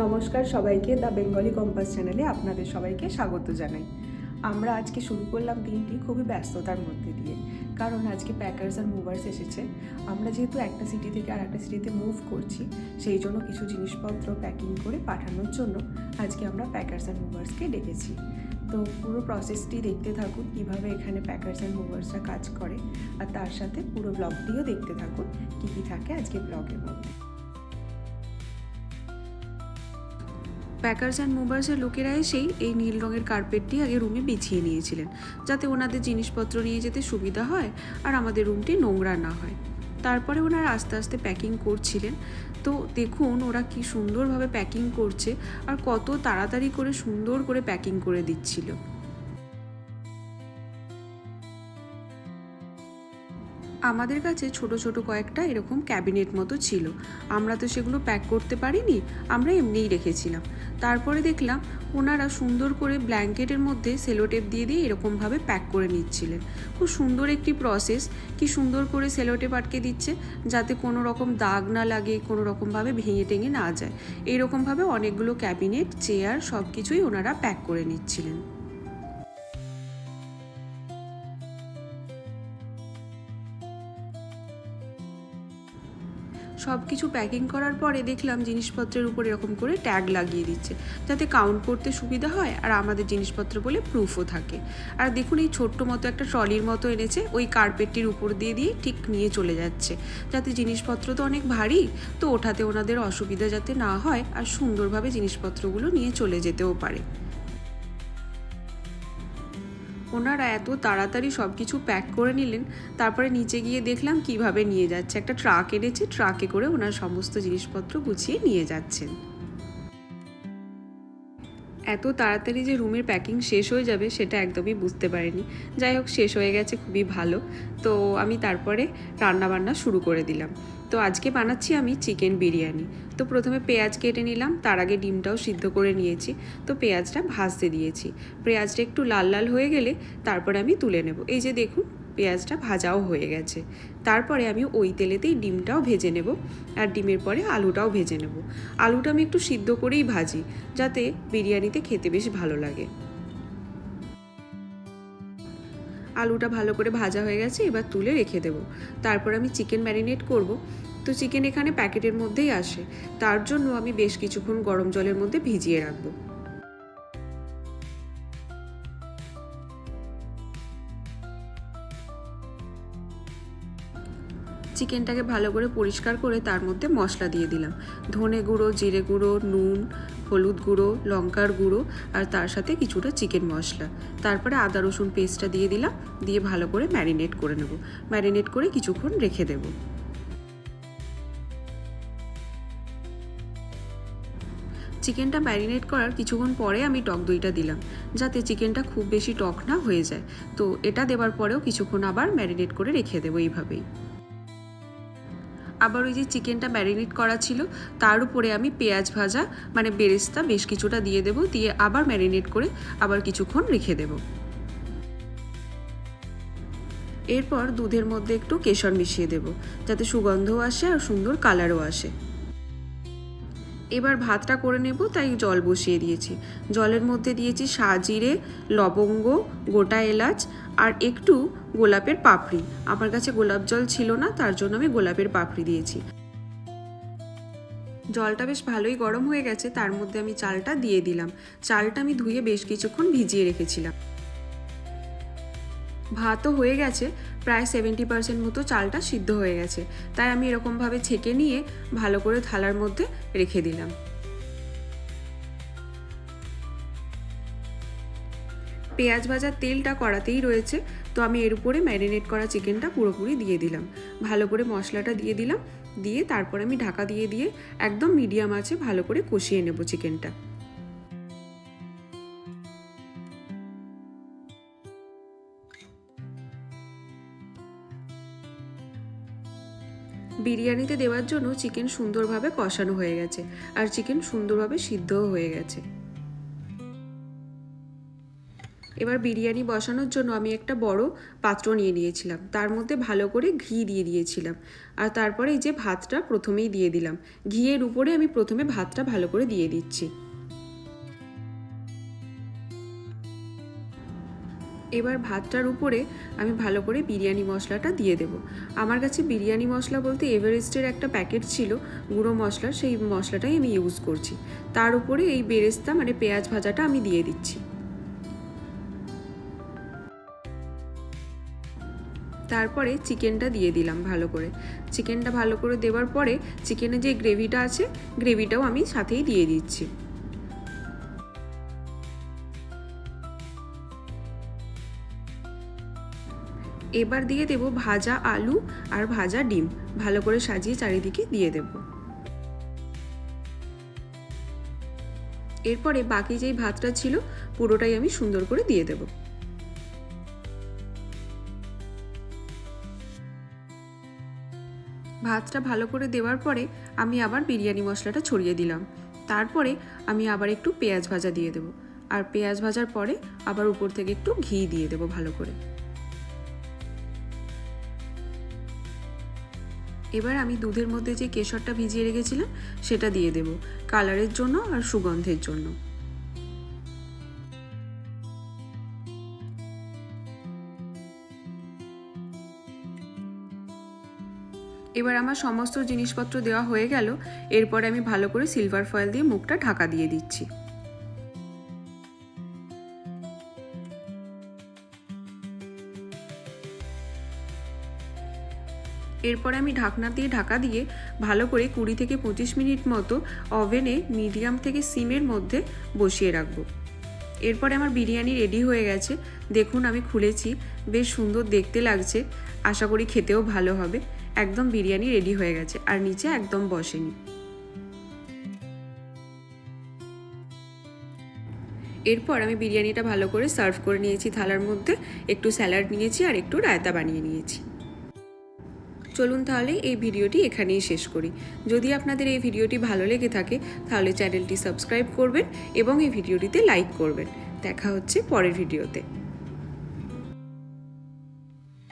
নমস্কার সবাইকে the Bengali compass চ্যানেলে আপনাদের সবাইকে স্বাগত জানাই। আমরা আজকে শুরু করলাম দিনটি খুবই ব্যস্ততার মধ্যে দিয়ে, কারণ আজকে প্যাকার্স আর মুভার্স এসেছে। আমরা যেহেতু একটা সিটি থেকে আর একটা সিটিতে মুভ করছি, সেই জন্য কিছু জিনিসপত্র প্যাকিং করে পাঠানোর জন্য আজকে আমরা প্যাকার্স অ্যান্ড মুভার্সকে ডেকেছি। তো পুরো প্রসেসটি দেখতে থাকুন, কীভাবে এখানে প্যাকার্স অ্যান্ড মুভার্সরা কাজ করে, আর তার সাথে পুরো ব্লগটিও দেখতে থাকুন, কী কী থাকে আজকে ব্লগের মধ্যে। প্যাকার্স অ্যান্ড মোবার্সের লোকেরা এসেই এই নীল রঙের কার্পেটটি আগে রুমে বিছিয়ে নিয়েছিলেন, যাতে ওনাদের জিনিসপত্র নিয়ে যেতে সুবিধা হয় আর আমাদের রুমটি নোংরা না হয়। তারপরে ওনারা আস্তে আস্তে প্যাকিং করছিলেন। তো দেখুন ওরা কি সুন্দরভাবে প্যাকিং করছে আর কত তাড়াতাড়ি করে সুন্দর করে প্যাকিং করে দিচ্ছিল। আমাদের কাছে ছোট ছোট কয়েকটা এরকম ক্যাবিনেট মতো ছিল। আমরা তো সেগুলো প্যাক করতে পারিনি, আমরা এমনিই রেখেছিলাম। তারপরে দেখলাম ওনারা সুন্দর করে ব্ল্যাঙ্কেটের মধ্যে সেলোটেপ দিয়ে দিয়ে এরকমভাবে প্যাক করে নিচ্ছিলেন। খুব সুন্দর একটি প্রসেস, কি সুন্দর করে সেলোটেপ আটকে দিচ্ছে, যাতে কোনো রকম দাগ না লাগে, কোনো রকমভাবে ভেঙে টেঙে না যায়। এইরকমভাবে অনেকগুলো ক্যাবিনেট, চেয়ার সব কিছুই ওনারা প্যাক করে নিচ্ছিলেন। সব কিছু প্যাকিং করার পরে দেখলাম জিনিসপত্রের উপর এরকম করে ট্যাগ লাগিয়ে দিচ্ছে। যাতে কাউন্ট করতে সুবিধা হয় আর আমাদের জিনিসপত্র বলে প্রুফও থাকে। আর দেখুন এই ছোট্ট মতো একটা ট্রলির মতো এনেছে, ওই কার্পেটটির উপর দিয়ে দিয়ে ঠিক নিয়ে চলে যাচ্ছে। যাতে জিনিসপত্র তো অনেক ভারী, তো ওঠাতে ওনাদের অসুবিধা যাতে না হয় আর সুন্দরভাবে জিনিসপত্রগুলো নিয়ে চলে যেতেও পারে। ওনারা এত তাড়াতাড়ি সব কিছু প্যাক করে নিলেন, তারপরে নিচে গিয়ে দেখলাম কীভাবে নিয়ে যাচ্ছে। একটা ট্রাক এনেছে, ট্রাকে করে ওনার সমস্ত জিনিসপত্র গুছিয়ে নিয়ে যাচ্ছেন। এত তাড়াতাড়ি যে রুমের প্যাকিং শেষ হয়ে যাবে সেটা একদমই বুঝতে পারিনি। যাই হোক, শেষ হয়ে গেছে, খুবই ভালো। তো আমি তারপরে রান্নাবান্না শুরু করে দিলাম। তো আজকে বানাচ্ছি আমি চিকেন বিরিয়ানি। তো প্রথমে পেঁয়াজ কেটে নিলাম, তার আগে ডিমটাও সিদ্ধ করে নিয়েছি। তো পেঁয়াজটা ভাজতে দিয়েছি। পেঁয়াজটা একটু লাল লাল হয়ে গেলে তারপরে আমি তুলে নেব। এই যে দেখুন, পেঁয়াজটা ভাজাও হয়ে গেছে। তারপরে আমি ওই তেলেতেই ডিমটাও ভেজে নেব আর ডিমের পরে আলুটাও ভেজে নেব। আলুটা আমি একটু সিদ্ধ করেই ভাজি, যাতে বিরিয়ানিতে খেতে বেশ ভালো লাগে। আলুটা ভালো করে ভাজা হয়ে গেছে, এবার তুলে রেখে দেব। তারপর আমি চিকেন ম্যারিনেট করব। তো চিকেন এখানে প্যাকেটের মধ্যেই আসে। তার জন্য আমি বেশ কিছুক্ষণ গরম জলের মধ্যে ভিজিয়ে রাখব। চিকেনটাকে ভালো করে পরিষ্কার করে তার মধ্যে মশলা দিয়ে দিলাম। ধনে গুঁড়ো, জিরে গুঁড়ো, নুন, হলুদ গুঁড়ো, লঙ্কার গুঁড়ো আর তার সাথে কিছুটা চিকেন মশলা। তারপরে আদা, রসুন পেস্টটা দিয়ে দিলাম। দিয়ে ভালো করে ম্যারিনেট করে নেব। ম্যারিনেট করে কিছুক্ষণ রেখে দেবো। চিকেনটা ম্যারিনেট করার কিছুক্ষণ পরে আমি টক দইটা দিলাম, যাতে চিকেনটা খুব বেশি টক না হয়ে যায়। তো এটা দেওয়ার পরেও কিছুক্ষণ আবার ম্যারিনেট করে রেখে দেবো এইভাবেই। আবার ওই যে চিকেনটা ম্যারিনেট করা ছিল, তার উপরে আমি পেঁয়াজ ভাজা মানে বেরেস্তা বেশ কিছুটা দিয়ে দেবো, দিয়ে আবার ম্যারিনেট করে আবার কিছুক্ষণ রেখে দেবো। এরপর দুধের মধ্যে একটু কেশর মিশিয়ে দেব, যাতে সুগন্ধও আসে আর সুন্দর কালারও আসে। এবার ভাতটা করে নেব, তাই জল বসিয়ে দিয়েছি। জলের মধ্যে দিয়েছি সাজিরে লবঙ্গ, গোটা এলাচ আর একটু গোলাপের পাপড়ি। আমার কাছে গোলাপ জল ছিল না, তার জন্য আমি গোলাপের পাপড়ি দিয়েছি। জলটা বেশ ভালোই গরম হয়ে গেছে, তার মধ্যে আমি চালটা দিয়ে দিলাম। চালটা আমি ধুয়ে বেশ কিছুক্ষণ ভিজিয়ে রেখেছিলাম। ভাতও হয়ে গেছে প্রায় সেভেন্টি পার্সেন্ট মতো চালটা সিদ্ধ হয়ে গেছে। তাই আমি এরকমভাবে ছেঁকে নিয়ে ভালো করে থালার মধ্যে রেখে দিলাম। পেঁয়াজ ভাজার তেলটা কড়াতেই রয়েছে, তো আমি এর উপরে ম্যারিনেট করা চিকেনটা পুরোপুরি দিয়ে দিলাম। ভালো করে মশলাটা দিয়ে দিলাম, দিয়ে তারপর আমি ঢাকা দিয়ে দিয়ে একদম মিডিয়াম আছে ভালো করে কষিয়ে নেব চিকেনটা। বিরিয়ানিতে দেওয়ার জন্য চিকেন সুন্দরভাবে কষানো হয়ে গেছে আর চিকেন সুন্দরভাবে সিদ্ধও হয়ে গেছে। এবার বিরিয়ানি বসানোর জন্য আমি একটা বড় পাত্র নিয়ে নিয়েছিলাম। তার মধ্যে ভালো করে ঘি দিয়ে দিয়েছিলাম। আর তারপরে এই যে ভাতটা প্রথমেই দিয়ে দিলাম। ঘিয়ের উপরে আমি প্রথমে ভাতটা ভালো করে দিয়ে দিচ্ছি। এবার ভাতটার উপরে আমি ভালো করে বিরিয়ানি মশলাটা দিয়ে দেব। আমার কাছে বিরিয়ানি মশলা বলতে এভারেস্টের একটা প্যাকেট ছিল, গুঁড়ো মশলার সেই মশলাটাই আমি ইউজ করছি। তার উপরে এই বেরেস্তা মানে পেঁয়াজ ভাজাটা আমি দিয়ে দিচ্ছি। তারপরে চিকেনটা দিয়ে দিলাম ভালো করে। চিকেনটা ভালো করে দেওয়ার পরে চিকেনে যে গ্রেভিটা আছে, গ্রেভিটাও আমি সাথেই দিয়ে দিচ্ছি। এবার দিয়ে দেব ভাজা আলু আর ভাজা ডিম। ভালো করে সাজিয়ে চারিদিকে দিয়ে দেব। এরপরে বাকি যেই ভাতটা ছিল, পুরোটাই আমি সুন্দর করে দিয়ে দেবো। ভাতটা ভালো করে দেওয়ার পরে আমি আবার বিরিয়ানি মশলাটা ছড়িয়ে দিলাম। তারপরে আমি আবার একটু পেঁয়াজ ভাজা দিয়ে দেবো। আর পেঁয়াজ ভাজার পরে আবার উপর থেকে একটু ঘি দিয়ে দেবো ভালো করে। এবার আমি দুধের মধ্যে যে কেশরটা ভিজিয়ে রেখেছিলাম, সেটা দিয়ে দেব। কালারের জন্য আর সুগন্ধের জন্য। এবার আমার সমস্ত জিনিসপত্র দেওয়া হয়ে গেল। এরপরে আমি ভালো করে সিলভার ফয়েল দিয়ে মুখটা ঢাকা দিয়ে দিচ্ছি। এরপরে আমি ঢাকনা দিয়ে ঢাকা দিয়ে ভালো করে কুড়ি থেকে পঁচিশ মিনিট মতো ওভেনে মিডিয়াম থেকে সিমের মধ্যে বসিয়ে রাখব। এরপরে আমার বিরিয়ানি রেডি হয়ে গেছে। দেখুন, আমি খুলেছি। বেশ সুন্দর দেখতে লাগছে। আশা করি খেতেও ভালো হবে। একদম বিরিয়ানি রেডি হয়ে গেছে, আর নিচে একদম বসেনি। এরপর আমি বিরিয়ানিটা ভালো করে সার্ভ করে নিয়েছি। থালার মধ্যে একটু স্যালাড নিয়েছি আর একটু রায়তা বানিয়ে নিয়েছি। চলুন তাহলে এই ভিডিওটি এখানেই শেষ করি। যদি আপনাদের এই ভিডিওটি ভালো লেগে থাকে, তাহলে চ্যানেলটি সাবস্ক্রাইব করবেন এবং এই ভিডিওটিতে লাইক করবেন। দেখা হচ্ছে পরের ভিডিওতে।